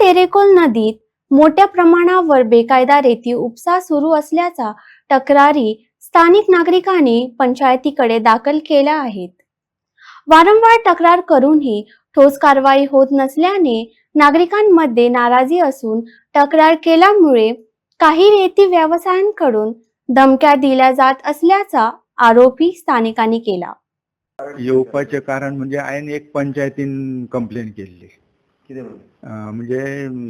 तेरेकोल नदीत मोठ्या प्रमाणावर बेकायदा रेती उपसा सुरू असल्याचा तक्रारी स्थानिक नागरिकांनी पंचायतीकडे दाखल केल्या आहेत. वारंवार तक्रार करूनही ठोस कारवाई होत नसल्याने नागरिकांमध्ये नाराजी असून तक्रार केल्यामुळे काही रेती व्यवसायांकडून धमक्या दिल्या जात असल्याचा आरोपही स्थानिकांनी केला. येवपाचें कारण म्हणजे आयन एक पंचायतीन कंप्लेंट केली. कितें म्हणजे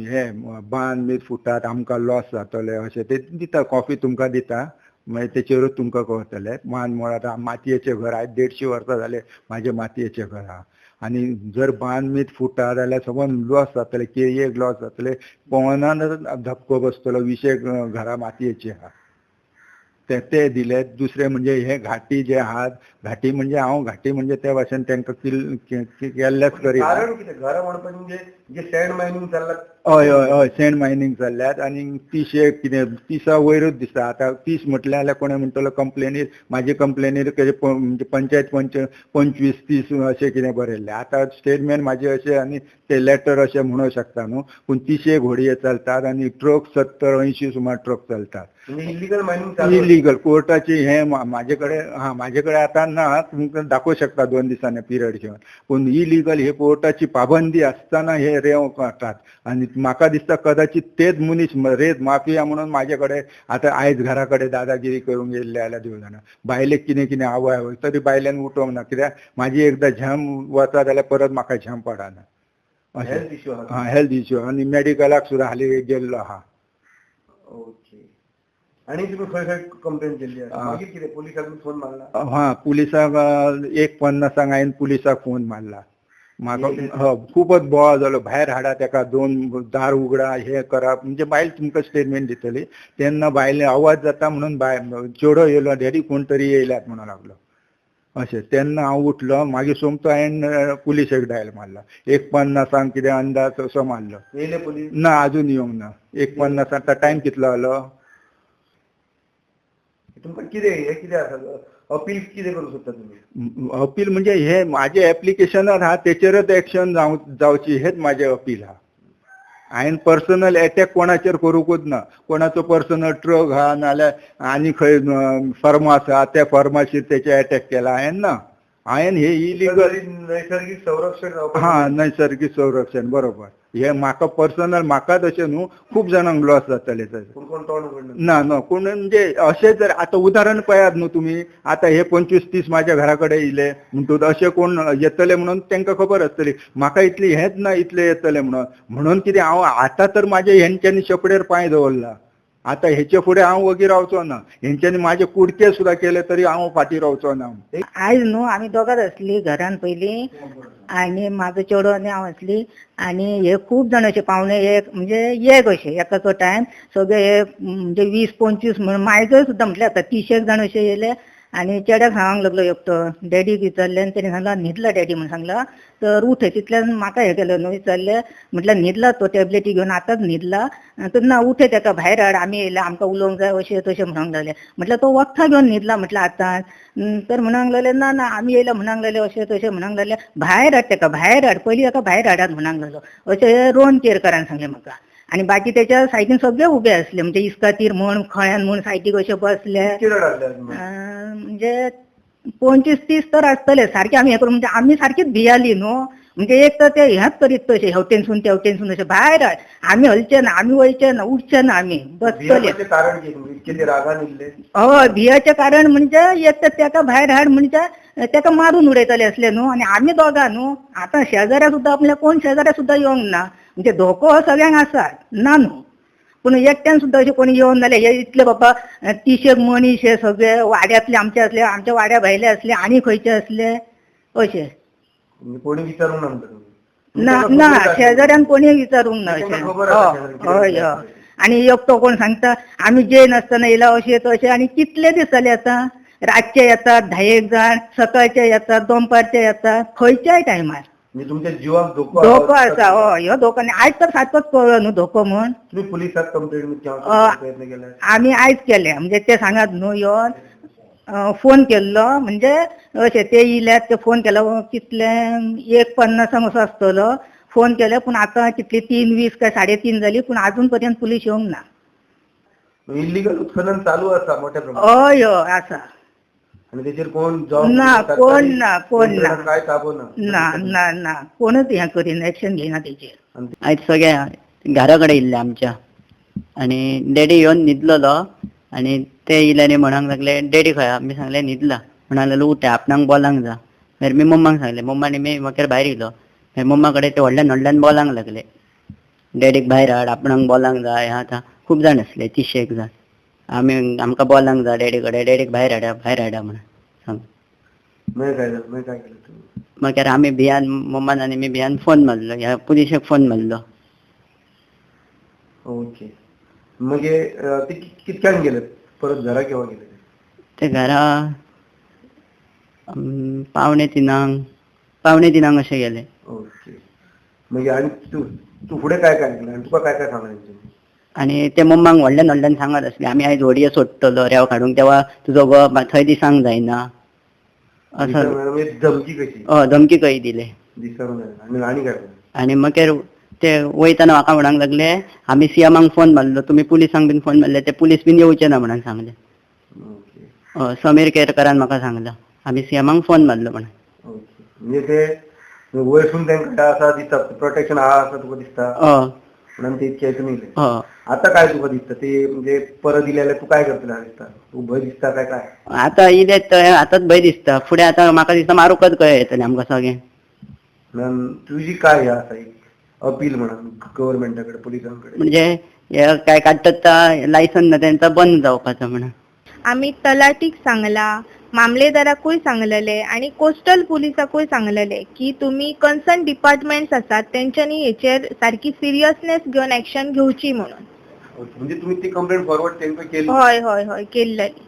हे बांद बी फुटात आमकां लॉस जातले अशें ते दिता कॉफी तुमकां दिता म्हणजे मागीर तेचेरूच तुमकां कळटले मान म्हळ्यार आतां मातयेचें घर आयज देडशीं वर्सां जाले म्हाजें मातयेचें घर आहा आनी जर बांद मीत फुटा जाल्यार समज लॉस जातले केळयेक लॉस जातले पवनान धपको बसतलो विशय घरा मातयेची आहा ते ते दिले दुसरे म्हणजे हे घाटी जे आहात घाटी म्हणजे हांव घाटी म्हणजे त्या भाशेन तांकां किल के- के- केल्लेच करीना कारण कितें घरा म्हणपाचें म्हणजे जे सँड मायनिंग चल्लां हय हय हय सँड मायनिंग चल्ल्यात आनी तिशे कितें तिसा वयरूच दिसता. आतां तीस म्हटलें जाल्यार कोणें म्हणटलो कंप्लेनीर म्हाजे कंप्लेनीर म्हणजे पंचायत पंच पंचवीस तीस अशें कितें बरयल्लें आतां स्टेटमेंट म्हाजे अशें आनी ते लेटर अशें म्हणूंक शकता न्हू. पूण तिशे घोडये चलतात आनी ट्रक सत्तर अंयशीं सुमार ट्रक चलतात. इलिगल मायनिंग इलिगल कोर्टाची हे म्हाजे कडेन हा म्हाजे कडेन आतां ना तुमकां दाखोवंक शकता दोन दिसांनी पिरियड घेवन पूण इलिगल हे कोर्टाची पाबंदी आसतना हे रेंव काडटात आनी म्हाका दिसता कदाचित तेच मनीस रेत माफिया म्हणून म्हाजे कडेन आतां आयज घरा कडेन दादागिरी करूंक येयल्ले जाल्यार देव जाणा बायलेक कितें कितें आवय आवय तरी बायलेन उठोवंक ना. कित्याक म्हाजी एकदां झॅम वता जाल्यार परत म्हाका झॅम पडना. अशें हेल्थ इश्यू आहा हा हेल्थ इश्यू आनी मेडिकलाक सुद्दां हालीं गेल्लो आहा ओके आनी तुमी खंय खंय कंप्लेन केल्ली आसा आ. मागीर कितें पुलिसाक बी फोन मारला? हा पुलिसाक एक पन्नासांक हांवें पुलिसाक फोन मारला. म्हाका? ह, खूपच बोवाळ जालो भायर हाडा तेका दोन दार उगडा हे करा. म्हणजे बायल तुमकां स्टेटमेंट दितली. तेन्ना बायले आवाज जाता म्हणून बाय चेडो येयलो डॅडी कोण तरी येयल्यात म्हणून लागलो. अशें तेन्ना हांव उठलो. मागीर सोमतो हांवें पुलिसेक डायल मारला. एक पन्नासांक कितें अंदाज असो मारलो. ना अजून येवंक ना. एक पन्नासांक टायम कितलो जालो तुमकां कितें हे कितें आसा अपील कितें करू शकता तुम्ही? अपील म्हणजे हे माझे ऍप्लिकेशन हा तेचेरच एक्शन जाव जावची हेच माझे अपील हा. हायन पर्सनल अटॅक कोणाचेर करूंकूच ना. कोणाचो पर्सनल ट्रक हा नाल्यार आनी खंय फार्मास आसा त्या फार्मासीर तेचे अटॅक केला हांवें ना. हांवें हे इलिगल नैसर्गिक संरक्षण हा नैसर्गिक संरक्षण बरोबर. हे म्हाका पर्सनल म्हाकाच अशें न्हू खूब जाणांक लॉस जातले कोण ना ना पूण म्हणजे अशें जर आतां उदाहरण पळयात न्हू तुमी आतां हे पंचवीस तीस म्हाज्या घरा कडेन येयले म्हणटूच अशे कोण येतले म्हणून तांकां खबर आसतली म्हाका इतली हेंच ना इतले येतले म्हणून. म्हणून कितें हांव आतां तर म्हाजे हेंच्यांनी शेपडेर पांय दवरला. आतां हेचे फुडें हांव वगी रावचो ना. हेंच्यांनी म्हाजे कुडके सुद्दां केले तरी हांव फाटीं रावचो ना. आयज न्हू आमी दोगांच आसली घरान पयलीं आनी म्हाजो चेडो आनी हांव आसली आनी हे खूब जाण अशे पावणे एक म्हणजे एक अशे एकाचो टायम सगळे हे म्हणजे वीस पंचवीस म्हण मायजय सुद्दां म्हटल्यार आतां तीशेक जाण अशे येयले आनी चेड्याक सांगूंक लागलो एकटो डॅडीक विचारलें आनी तेणें सांगला न्हिदला डॅडी म्हणून सांगला. तर उठ तितल्यान म्हाका हें केलें न्हू विचारलें म्हटल्यार न्हिदला तो टॅबलेटी घेवन आतांच न्हिदला तर ना उठ तेका भायर हाड आमी येयला आमकां उलोवंक जाय अशें तशें म्हणूंक लागलें. म्हटल्यार तो वखदां घेवन न्हिदला म्हटल्यार आतां. तर म्हणूंक लागले ना ना आमी येयला म्हणूंक लागले अशें तशें म्हणूंक लागले. भायर हाड तेका भायर हाड पयलीं ताका भायर हाडात म्हणूंक लागलो. अशें रोन केरकारान सांगलें म्हाका आनी बाकी तेच्या सायडीन सगळे उबे आसले म्हणजे इस्कातीर म्हण खळ्यान म्हण सायडीक अशे बसले. म्हणजे पंचवीस तीस तर आसतले सारखे आमी हें करून म्हणजे आमी सारकीच भियाली न्हू म्हणजे एक तर ते हेंच करीत तशे हेवटेनसून तेवटेनसून अशे भायर हाड आमी हलचे ना आमी वयचे ना उठचे ना आमी बसतले. हय भियाचें कारण म्हणजे एक तर तेका भायर हाड म्हणजे तेका मारून उडयतले असले न्हू आनी आमी दोगां न्हू आतां शेजाऱ्या सुद्दां आपल्या कोण शेजाऱ्या सुद्दां येवंक ना. म्हणजे धोको हो सगळ्यांक आसा ना न्हू पूण एकट्यान सुद्दां अशें कोणी येवन जाल्यार हे इतले बाबा तिशेक मनीस हे सगळे वाड्यातले आमचे असले आमच्या वाड्या भायले असले आनी खंयचे असले? अशे कोणी विचारूंक ना ना ना? शेजाऱ्यान कोणी विचारूंक ना अशें हय हय आनी एकटो कोण सांगता आमी जेन आसतना येयला अशें तशें आनी कितले दीस जाले आतां? रातचे येतात धा एक जाण सकाळचे येतात दनपारचे येतात खंयच्याय टायमार म्हणजे तुमच्या जिवाक धोको धोको आसा हय ह्यो धोको आनी आयज तर सारकोच कळ्ळो न्हू धोको म्हण. तुम्ही पुलिसात कंप्लेंट प्रयत्न केला आमी आयज केले म्हणजे ते सांगात न्हू येवन फोन केल्लो म्हणजे अशें ते येयल्यात ते फोन केलो कितले एक पन्नासांक असो आसतलो फोन केले पूण आतां कितली तीन वीस काय साडेतीन जाली पूण अजून पर्यंत पुलीस येवंक ना. इलिगल उत्खनन चालू आसा मोठ्या प्रमाणात. हय हय आसा. आणि त्याचेर कोण जॉब ना, कोण ना, कोण ना. काय ताबो ना? ना ना कोणूच हें करिना एक्शन घेयना तेचेर आणि आयज सगळे घरा कडेन येयल्ले आमच्या. आनी डॅडी येवन न्हिदलेलो आनी ते येयले आनी म्हणूंक लागले डॅडी खंय आहा?" मी सांगलें न्हिदला म्हणूंक लागलो उठ आपणाक बॉलांक जा. मागीर मी मम्माक सांगलें. मम्मा आनी मी मागीर भायर येयलो मागीर मम्मा कडेन ते व्हडल्यान व्हडल्यान बॉलांक लागले. डॅडीक भायर हाड आपणाक बॉलांक जाय हें आतां खूब जाण आसले तिशे एक जाण. आमी आमकां बॉलांक जा डॅडी कडेन डॅडीक भायर हाडा भायर हाडा म्हणून सांग. मागीर काय झालं? मागीर काय केलं तुम्ही? मागीर आमी भियान मम्मान आनी मी भियान फोन मारलो ह्या पुलिशेक फोन मारलो ओके. मागीर अं, ते कि- कितक्यान गेले परत घरा केव्हा गेले ते घरा पावणे तिनांक पावणे तिनांक अशे गेले. ओके. मागीर आणि तू तू फुडें काय काय केलं? आणि तुका काय काय सांगलें तेंच्यांनी? आनी ते मम्माक व्हडल्यान व्हडल्यान सांगत आसले आमी आयज व्हडये सोडटलो रेंव काडूंक तेव्हा तुजो गो थंय दिसांक जायना. असो धमकी कशी? हय धमकी कही दिले? आनी मागीर ते वयताना म्हाका म्हणूंक लागले आमी सीएमाक फोन मारलो तुमी पुलिसांक बीन फोन मारले ते पुलीस बीन येवचे ना म्हणून सांगले. हय, समीर केरकरान म्हाका सांगलो आमी सीएमाक फोन मारलो म्हणून. म्हणजे ते वयरसून तांकां आसा दिसता प्रोटेक्शन आहा असं तुका दिसता? हय म्हणून ते येयले. हय आता काय तुका दिसता? ते म्हणजे परत दिले जाल्यार तू काय करतले दिसता तू भंय दिसता काय काय? आतां इले आतांच भंय दिसता. फुडें आतां म्हाका दिसता मारूकच कळ्ळे येतले आमकां सगळें. म्हणून तुझी काय हे आसा एक अपील म्हणून गव्हर्मेंटा कडेन पुलिसां कडेन म्हणजे हे काय काडटात लायसन ना त्यांचा बंद जावपाचो म्हणून आम्ही तलाटीक सांगला मामलेदाराकूय सांगलेले आणि कोस्टल पुलिसाकूय सांगलेले की तुम्ही कन्सर्न डिपार्टमेंट्स आसात तेंच्यांनी हेचेर सारकी सिरियसनेस घेवन एक्शन घेवची म्हणून. म्हणजे तुम्ही ती कंप्लेंट फॉरवर्ड तांकां केली हय हय हय केल्लेली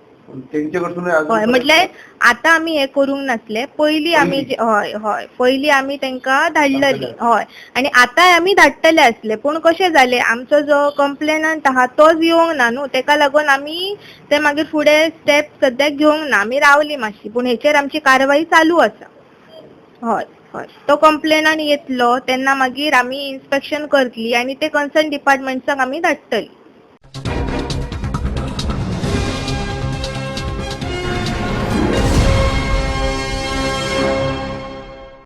तेंचे कडसून हय म्हटल्यार आता आमी हे करूंक नासले पयलीं आमी जे- हय हय पयलीं आमी तांकां धाडलेली हय. आनी आतांय आमी धाडटले आसले पूण कशें जालें आमचो जो कंप्लेनंट आहा तोच येवंक ना न्हू तेका लागून आमी ते मागीर फुडें स्टेप सद्याक घेवंक ना आमी रावली मातशी पूण हेचेर आमची कारवाई चालू आसा हय हय. तो कंप्लेनंट येतलो तेन्ना मागीर आमी इन्स्पेक्शन करतली आनी ते कन्सर्न डिपार्टमेंट्साक आमी धाडटली